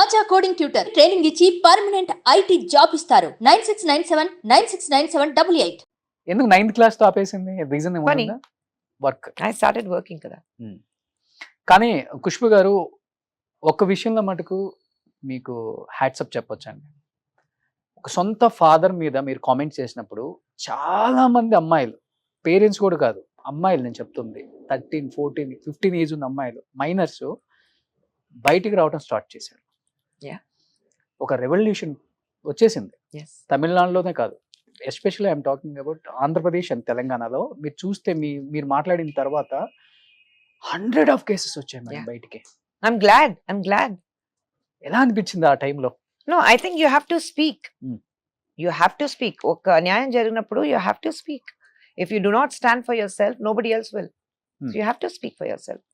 ఆచా coding tutor training ఇచ్చి permanent IT job ఇస్తారు. Nine six nine seven nine six nine seven double eight. ఎందుకు ninth క్లాస్తో ఆపేసింది reason. Work. I started working కదా. కానీ ఖుష్బు గారు ఒక విషయంలో మటుకు మీకు హ్యాట్సప్ చెప్పొచ్చండి. ఒక సొంత ఫాదర్ మీద మీరు కామెంట్ చేసినప్పుడు చాలా మంది అమ్మాయిలు పేరెంట్స్ కూడా కాదు అమ్మాయిలు నేను చెప్తుంది. థర్టీన్ ఫోర్టీన్ ఫిఫ్టీన్ ఏజ్ ఉన్న అమ్మాయిలు మైనర్స్ బయటికి రావడం స్టార్ట్ చేశారు. ఒక రెవల్యూషన్ వచ్చేసింది. తమిళనాడులోనే కాదు. Especially I'm talking about Andhra Pradesh and తెలంగాణలో. మీరు చూస్తే మీ మీరు మాట్లాడిన తర్వాత హండ్రెడ్ ఆఫ్ కేసెస్ వచ్చాయి మేడం. బయటికి. ఐఎమ్ గ్లాడ్ ఐఎమ్ గ్లాడ్ ఎలా అనిపించింది ఆ టైంలో no I think you have to speak. You have to speak ఒక న్యాయం జరిగినప్పుడు you have to speak if you do not stand for yourself nobody else will. You have to speak for yourself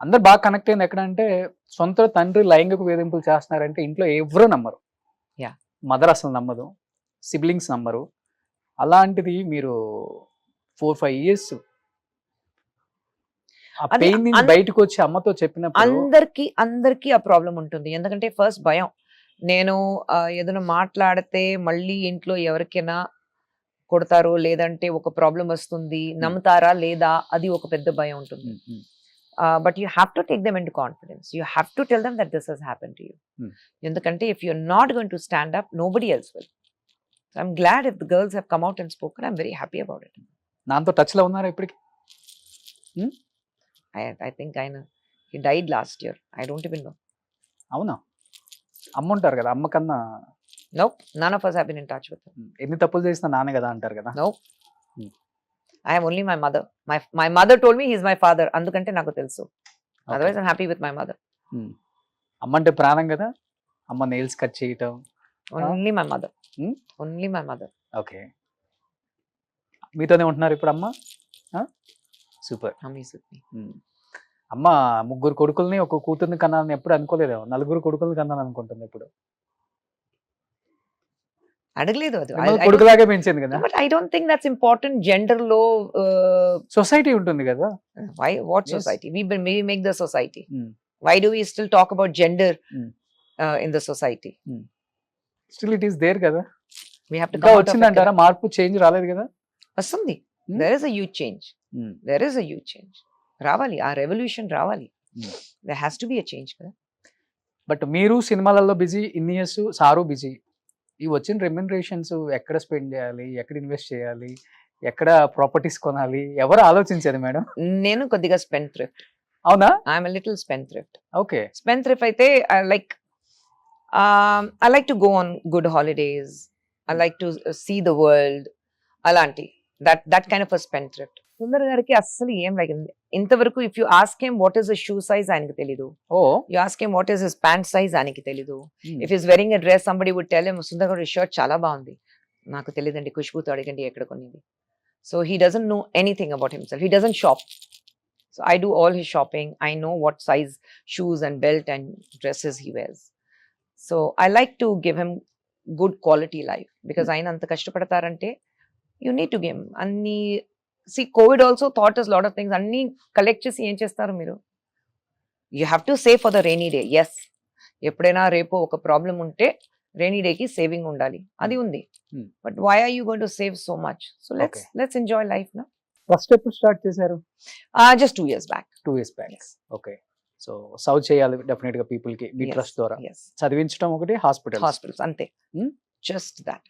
అందరు బాగా connect అయింది ఎక్కడ అంటే సొంత తండ్రి లైంగిక వేధింపులు చేస్తున్నారంటే ఇంట్లో ఎవరు నమ్మరు. Yeah. మదర్ అసలు నమ్మదు. సిబ్లింగ్స్ నమ్మరు. అలాంటిది మీరు ఫోర్ ఫైవ్ ఇయర్స్ పెయిన్ బయటకు వచ్చి అమ్మతో చెప్పినప్పుడు అందరికి అందరికి ఆ ప్రాబ్లం ఉంటుంది. ఎందుకంటే ఫస్ట్ భయం. నేను ఏదైనా మాట్లాడితే మళ్ళీ ఇంట్లో ఎవరికైనా కొడతారో లేదంటే ఒక ప్రాబ్లం వస్తుంది. నమ్ముతారా లేదా? అది ఒక పెద్ద భయం ఉంటుంది. ఉమ్, but you have to take them in confidence you have to tell them that this has happen to you Hmm. ఎందుకంటే if you're not going to stand up nobody else will I'm glad if the girls have come out and spoken I'm very happy about it నాతో టచ్లో ఉన్నారా ఇప్పటికి? I think ఆయన he died last year I don't even know అవునా? అమ్మ ఉంటారు కదా అమ్మ కన్నా. No none of us have been in touch with ఎన్ని తప్పులు చేసినా నాన్న కదా అంటారు కదా? No. Hmm. Am only my mother. My my mother told me he's my father. అందుకంటే నాకు తెలుసు. Otherwise I'm happy with my mother. అమ్మ అంటే ప్రాణం కదా? అమ్మ నెయిల్స్ కట్ చేయటం. Only my mother Hmm? Only my mother okay మీతోనే ఉంటున్నారు ఇప్పుడు అమ్మ? సూపర్ మీ అమ్మ ముగ్గురు కొడుకుల్ని ఒక కూతుర్ని కన్నాను ఎప్పుడు అనుకోలేదేమో. నలుగురు కొడుకుల్ని కన్నాను అనుకుంటుంది ఇప్పుడు అడగలేదు అది. కొడుకులాగే పెంచింది కదా. But I don't think that's important జెండర్లో society ఉంటుంది కదా. Why what. Society we we make the society. Why do we still talk about gender. In the society still it is there కదా. వి హావ్ టు ఇంకా వచ్చిందంటారా? మార్పు change రాలేదు కదా? వస్తుంది. There is a huge change there is a huge change రావాలి. ఆ revolution రావాలి. There has to be a change కదా. బట్ మీరు సినిమాలలో బిజీ ఇన్ని ఇయర్స్ సారు బిజీ ఈ వచ్చిన రెమ్యునరేషన్స్ ఎక్కడ స్పెండ్ చేయాలి? ఎక్కడ ఇన్వెస్ట్ చేయాలి? ఎక్కడ ప్రాపర్టీస్ కొనాలి? ఎవరు ఆలోచించేది మేడం? నేను కొద్దిగా స్పెన్ థ్రిఫ్ట్ అవునా? I'm little spendthrift okay. Spendthrift అయితే like I like to go on good holidays I like to see the world అలాంటి. That that kind of a spendthrift Sundar గారికి అస్సలు ఏం లైక్ ఇంతవరకు if you ask him what is shoe size ఆయనకి తెలీదు. ఓ. You ask him what is his pant size ఆయనకి తెలీదు. If is wearing a dress somebody would tell him Sundar గారి shirt చాలా బాగుంది. నాకు తెలియదండి ఖుష్బుతో అడగండి ఎక్కడ కొనింది. So he doesn't know anything about himself he doesn't shop so I do all his shopping I know what size shoes and belt and dresses he wears so I like to give him good quality life because ఆయన అంత కష్టపడతారంటే you need to give అన్ని see Covid also thought is lot of things అన్ని collect చేసి ఏం చేస్తారు మీరు? You have to save for the rainy day yes ఎప్పుడైనా రేపు ఒక ప్రాబ్లం ఉంటే రెయినీ డేకి సేవింగ్ ఉండాలి. అది ఉంది. Hmm. But why are you going to save so much so let's. Let's enjoy life నా ఫస్ట్ ఎప్పుడు స్టార్ట్ చేశారు? Just two years back two years back okay so serve చేయాలి డెఫినెట్గా పీపుల్కి మీ. ట్రస్ట్ ద్వారా. చదివించడం ఒకటి హాస్పిటల్ హాస్పిటల్స్ అంతే. Hmm? Just that